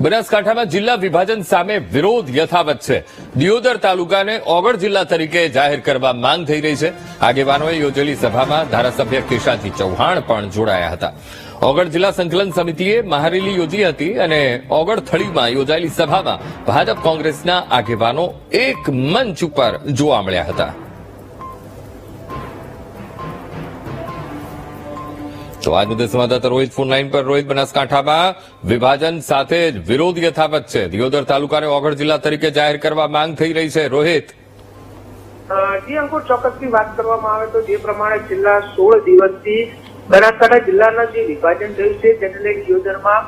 બનાસકાંઠામાં જિલ્લા વિભાજન સામે વિરોધ યથાવત છે. દિયોદર તાલુકાને ઓગળ જિલ્લા તરીકે જાહેર કરવા માંગ થઈ રહી છે. આગેવાનોએ યોજેલી સભામાં ધારાસભ્ય કેશાજી ચૌહાણ પણ જોડાયા હતા. ઓગળ જિલ્લા સંકલન સમિતિએ મહારેલી યોજી હતી અને ઓગળ થળીમાં યોજાયેલી સભામાં ભાજપ કોંગ્રેસના આગેવાનો એક મંચ ઉપર જોવા મળ્યા હતા. તો આજ સંવાદદાતા રોહિત ફોન લાઈન પર. રોહિત બનાસકાંઠામાં વિભાજન સાથે જ વિરોધ યથાવત છે. દિયોદર તાલુકાને ઓગળ જિલ્લા તરીકે જાહેર કરવા માંગ થઈ રહી છે. રોહિત. જે, અંકુર, ચોક્કસથી વાત કરવામાં આવે તો જે પ્રમાણે છેલ્લા સોળ દિવસથી બનાસકાંઠા જિલ્લાના જે વિભાજન થયું છે તેને લઈ દિયોદરમાં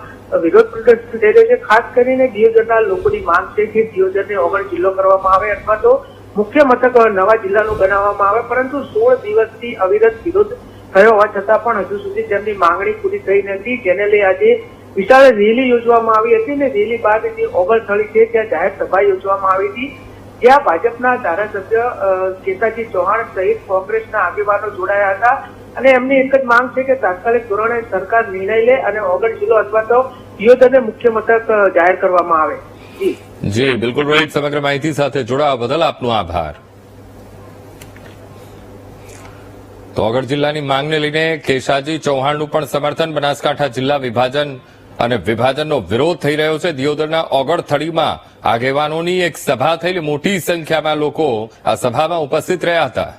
વિરોધ પ્રદર્શન થઈ રહ્યો છે. ખાસ કરીને દિયોદરના લોકોની માંગ છે કે દિયોદરને ઓગણ જિલ્લો કરવામાં આવે અથવા તો મુખ્ય મથક નવા જિલ્લાનું બનાવવામાં આવે. પરંતુ સોળ દિવસથી અવિરત વિરોધ થયો. હોવા છતાં પણ હજુ સુધી તેમની માંગણી પૂરી થઈ નથી. જેને લઈ આજે વિશાળ રેલી યોજવામાં આવી હતી ને રેલી બાદ જે ઓગળથળી છે ત્યાં જાહેર સભા યોજવામાં આવી હતી. જ્યાં ભાજપના ધારાસભ્ય કેતાજી ચૌહાણ સહિત કોંગ્રેસના આગેવાનો જોડાયા હતા. અને એમની એક જ માંગ છે કે તાત્કાલિક ધોરણે સરકાર નિર્ણય લે અને ઓગણ જિલ્લો અથવા તો દિયોદરને મુખ્ય મથક જાહેર કરવામાં આવે. જી. બિલકુલ સમગ્ર માહિતી સાથે જોડાવા બદલ આપનો આભાર. આગળ જિલ્લાની માંગને લઈને કેશાજી ચૌહાણનું પણ સમર્થન બનાસકાંઠા જિલ્લા વિભાજન અને વિભાજનનો વિરોધ થઈ રહ્યો છે. દિયોદરના ઓગળ થડીમાં આગેવાનોની એક સભા થયેલી. મોટી સંખ્યામાં લોકો આ સભામાં ઉપસ્થિત રહ્યા હતા.